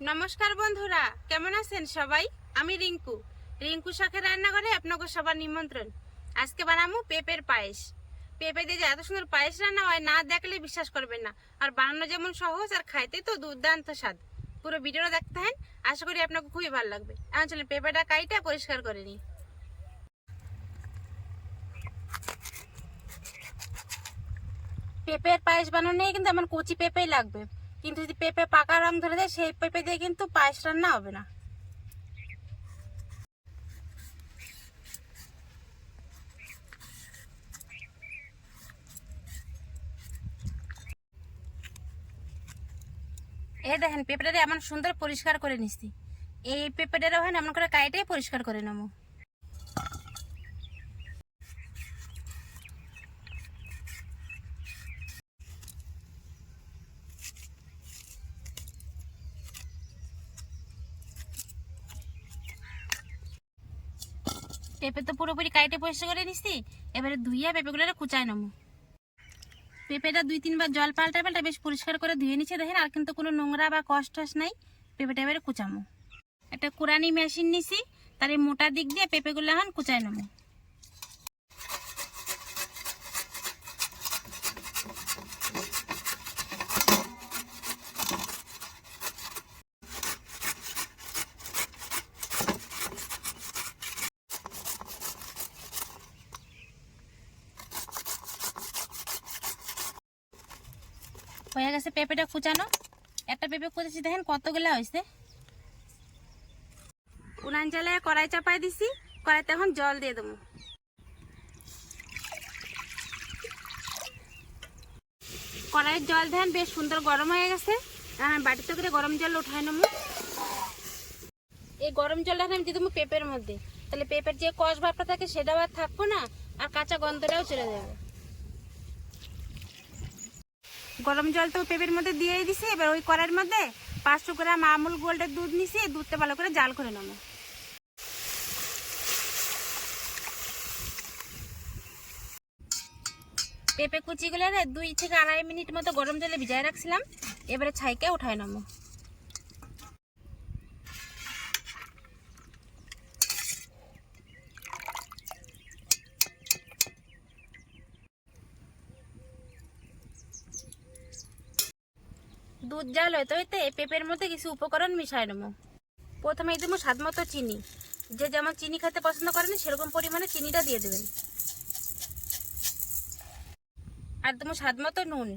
নমস্কার বন্ধুরা, কেমন আছেন সবাই? আমি রিঙ্কু। রিঙ্কু শাকের রান্নাঘরে আপনাকে সবার নিমন্ত্রণ। আজকে বানাবো পেঁপের পায়েস। পেঁপে দিয়ে যে এত সুন্দর পায়েস রান্না হয়, না দেখলে বিশ্বাস করবেন না। আর বানানো যেমন সহজ আর খাইতে তো দুর্দান্ত স্বাদ। পুরো ভিডিওটা দেখতে হেন আশা করি আপনাকে খুবই ভালো লাগবে। এখন চলে পেঁপেটা কাইটা পরিষ্কার করে নিই। পেঁপের পায়েস বানানো কিন্তু আমার কচি পেঁপেই লাগবে। কিন্তু যদি পেঁপে পাকা রং ধরে দেয়, সেই পেঁপে দিয়ে কিন্তু পায়েস রান্না হবে না। এ দেখেন পেঁপেটা এমন সুন্দর পরিষ্কার করে নিচ্ছি। এই পেঁপেটা হয় না, এমন করে কাইটাই পরিষ্কার করে নেব। পেঁপে তো পুরোপুরি কাইটে পরিষ্কার করে নিচ্ছি এবারে ধুইয়া পেঁপেগুলো কুচায় নেব। পেঁপেটা দুই তিনবার জল পাল্টা পাল্টা বেশ পরিষ্কার করে ধুয়ে নিচ্ছে দেখেন, আর কিন্তু কোনো নোংরা বা কষ্ট নাই, পেঁপেটা এবারে কুচামো। একটা কুরানি মেশিন নিছি, তার মোটা দিক দিয়ে পেঁপেগুলো এখন কুচায় নেব। হয়ে গেছে পেঁপেটা কুচানো। একটা পেঁপে কুচেছি, দেখেন কতগুলো হয়েছে। উনান জ্বালায় কড়াই চাপাই দিছি, কড়াইতে এখন জল দিয়ে দেবো। কড়াইয়ের জল দেন বেশ সুন্দর গরম হয়ে গেছে। এখন বাটিতে করে গরম জল উঠাই নেব। এই গরম জলটা আমি দিয়ে দেবো পেঁপের মধ্যে। তাহলে পেঁপের যে কষ ভাবটা থাকে সেটাও আর থাকব না, আর কাঁচা গন্ধটাও চলে যাবে। গরম জল তো পেঁপের মধ্যে দিয়েই দিছি, এবার ওই কড়াইয়ের মধ্যে পাঁচশো গ্রাম আমুল গোল্ডের দুধ নিছি, দুধটা ভালো করে জাল করে নেব। পেঁপে কুচিগুলো দুই থেকে আড়াই মিনিট মতো গরম জলে ভিজায় রাখছিলাম, এবারে ছাইকে উঠায় নেব। দুধ জাল হইতে হইতে পেঁপের মধ্যে কিছু উপকরণ মিশাই নেব। প্রথমে এই দেবো স্বাদ মতো চিনি। যে যেমন চিনি খেতে পছন্দ করেন, সেরকম পরিমাণে চিনিটা দিয়ে দেবেন। আর দেবো স্বাদ মতো নুন।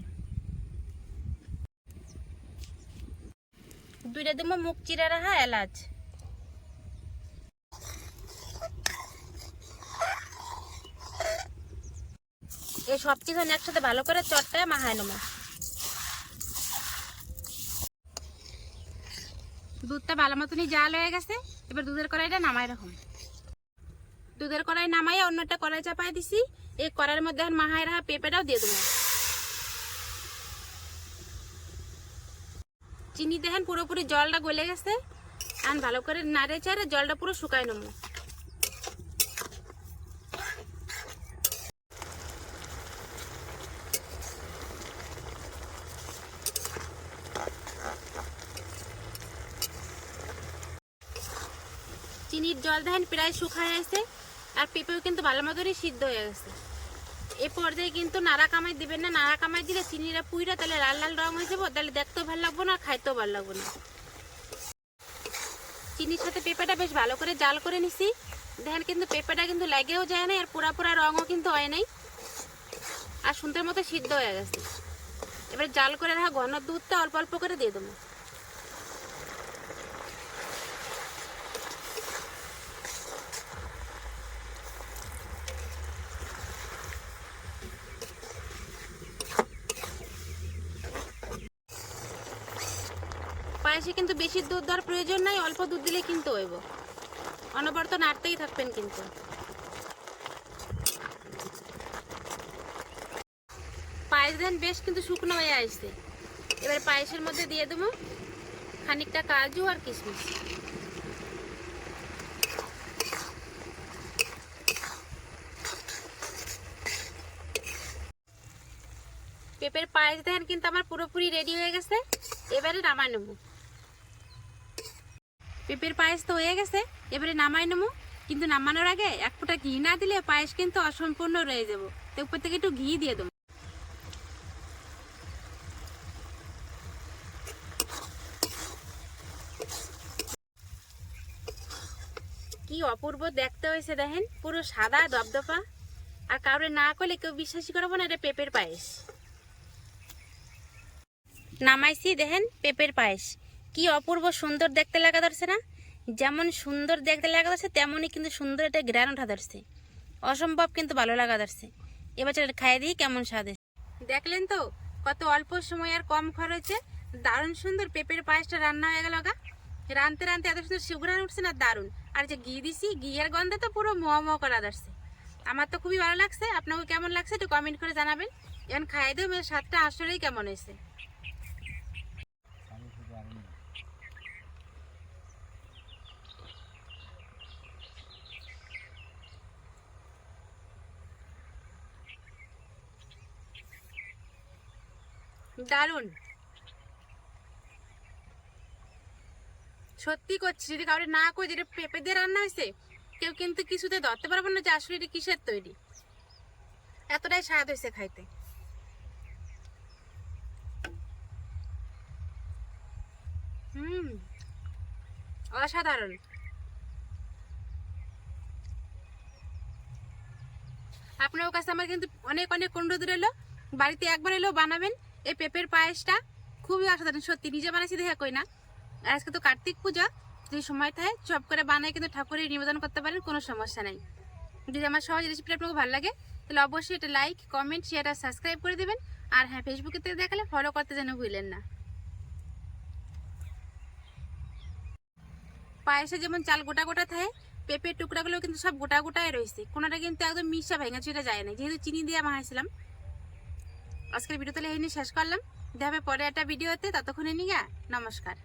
দুইটা দেবো মুখ চিরা রাখা এলাচ। এই সব কিছু একসাথে ভালো করে চটটায় মাহায় নেব। দুধটা ভালো মতনই জাল হয়ে গেছে। এবার দুধের কড়াইটা নামাই রাখুন। দুধের কড়াই নামাই অন্য একটা কড়াই চাপাই দিছি। এই কড়াইয়ের মধ্যে এখন মাহাই রাখা পেঁপেটাও দিয়ে দেবো। চিনি দেখেন পুরোপুরি জলটা গলে গেছে। আর ভালো করে নাড়ে চাড়ে জলটা পুরো শুকায় নেব। চিনির জল দেখেন, প্রায় শুকায় আছে, আর পেঁপেও কিন্তু ভালো মতনই সিদ্ধ হয়ে গেছে। এ পর্যায়ে কিন্তু নাড়া কামাই দিবেন না, নাড়া কামাই দিলে চিনিটা পুইরা, তাহলে লাল লাল রং হয়ে যাব, তাহলে দেখতেও ভালো লাগবো না আর খাইতেও ভালো লাগবো না। চিনির সাথে পেঁপেটা বেশ ভালো করে জাল করে নিছি। দেখেন কিন্তু পেঁপেটা কিন্তু লেগেও যায় না আর পুরা পুরা রঙও কিন্তু হয় নাই। আর সুন্দর মতো সিদ্ধ হয়ে গেছে। এবার জাল করে রাখা ঘন দুধটা অল্প অল্প করে দিয়ে দেবো। পায়েসে কিন্তু বেশি দুধ দেওয়ার প্রয়োজন নাই, অল্প দুধ দিলে কিন্তু হইব। অনবরত নাড়তেই থাকবেন কিন্তু। পায়েস দেন বেশ কিন্তু শুকনো হয়ে আসছে। এবার পায়েসের মধ্যে দিয়ে দেবো খানিকটা কাজু আর কিশমিশ। পেঁপের পায়েস দেন কিন্তু আমার পুরোপুরি রেডি হয়ে গেছে। এবারে নামায় নেব। পেঁপের পায়েস তো হয়ে গেছে, এবারে নামাই নেব। কিন্তু নামানোর আগে এক ফোঁটা ঘি না দিলে পায়েস কিন্তু অসম্পূর্ণ রয়ে যাব। তো উপর থেকে একটু ঘি দিয়ে দেবো। কি অপূর্ব দেখতে হয়েছে দেখেন, পুরো সাদা, দপদপা। আর কাউরে না করলে কেউ বিশ্বাসই করব না এটা পেঁপের পায়েস। নামাইছি দেখেন, পেঁপের পায়েস। কি অপূর্ব সুন্দর দেখতে লাগা ধরছে না? যেমন সুন্দর দেখতে লাগা ধরছে, তেমনই কিন্তু সুন্দর একটা গ্রান ওঠা ধরছে। অসম্ভব কিন্তু ভালো লাগা ধরছে। এবার চলে খাইয়ে দিই কেমন স্বাদ। দেখলেন তো, কত অল্প সময় আর কম খরচে দারুণ সুন্দর পেঁপের পায়েসটা রান্না হয়ে গেল গা। রানতে রানতে এত সুন্দর সুগ্রান উঠছে না, দারুণ। আর যে ঘি দিছি, ঘিয়ের গন্ধে তো পুরো মোয়া মোয়া করা ধরছে। আমার তো খুবই ভালো লাগছে, আপনাকে কেমন লাগছে একটু কমেন্ট করে জানাবেন। এখন খাইয়ে দেবো স্বাদটা আসলেই কেমন হয়েছে। দারুণ। সত্যি করছি, যদি কাউরে না করে যেটা পেঁপে দিয়ে রান্না হয়েছে কেউ কিন্তু কিছুতে ধরতে পারব না যে আসলে এটা কিসের তৈরি। এতটাই স্বাদ হয়েছে খাইতে। হুম, অসাধারণ। আপনার কাছে আমার কিন্তু অনেক অনেক অনুরোধ রইল। বাড়িতে একবার এলেও বানাবেন। এই পেঁপের পায়েসটা খুবই অসাধারণ, সত্যি। নিজে বানাইছি দেখা কই না। আজকে তো কার্তিক পূজা, যদি সময় থাকে, চপ করে বানাই কিন্তু ঠাকুরের নিবেদন করতে পারেন, কোনো সমস্যা নাই। যদি আমার সহজ রেসিপিটা আপনাকে ভালো লাগে, তাহলে অবশ্যই এটা লাইক কমেন্ট শেয়ার আর সাবস্ক্রাইব করে দেবেন। আর হ্যাঁ ফেসবুকে থেকে দেখালে ফলো করতে যেন ভুলেন না। পায়েসে যেমন চাল গোটা গোটা থাকে, পেঁপের টুকরাগুলো কিন্তু সব গোটা গোটাই রয়েছে। কোনোটা কিন্তু একদম মিশা ভেঙে চুরে যায় না। যেহেতু চিনি দিয়ে বানাইছিলাম আজকের ভিডিও তাহলে এই নিয়ে শেষ করলাম। দেখা হবে পরে একটা ভিডিওতে। ততক্ষণে নিয়ে নমস্কার।